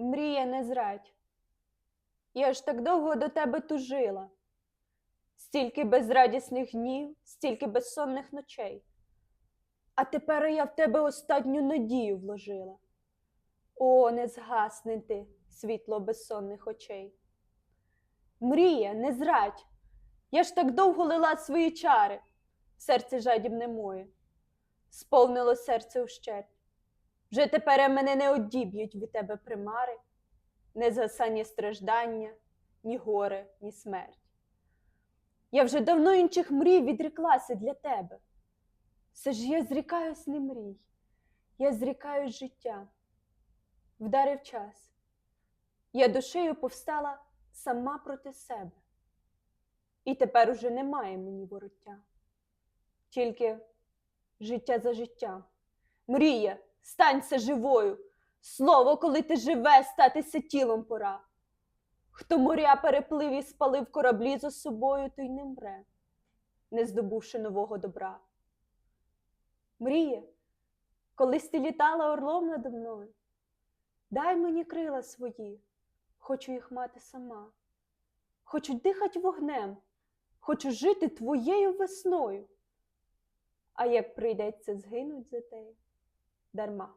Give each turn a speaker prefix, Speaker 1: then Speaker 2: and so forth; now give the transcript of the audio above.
Speaker 1: Мрія не зрадь. Я ж так довго до тебе тужила. Стільки безрадісних днів, стільки безсонних ночей. А тепер я в тебе останню надію вложила. О, не згасне ти, світло безсонних очей. Мрія, не зрадь. Я ж так довго лила свої чари, серце жадібне моє, сповнило серце ущерть. Вже тепер мене не одіб'ють від тебе примари, не згасання страждання, ні горе, ні смерть. Я вже давно інших мрій відреклася для тебе. Все ж я зрікаюсь не мрій, я зрікаюсь життя. Вдарив час. Я душею повстала сама проти себе. І тепер уже немає мені вороття. Тільки життя за життя. Мрія, станься живою. Слово, коли ти живе, статися тілом пора. Хто моря переплив і спалив кораблі за собою, той не мре, не здобувши нового добра. Мрія, колись ти літала орлом надо мною, дай мені крила свої, хочу їх мати сама. Хочу дихать вогнем, хочу жити твоєю весною. А як прийдеться згинуть за те, dharma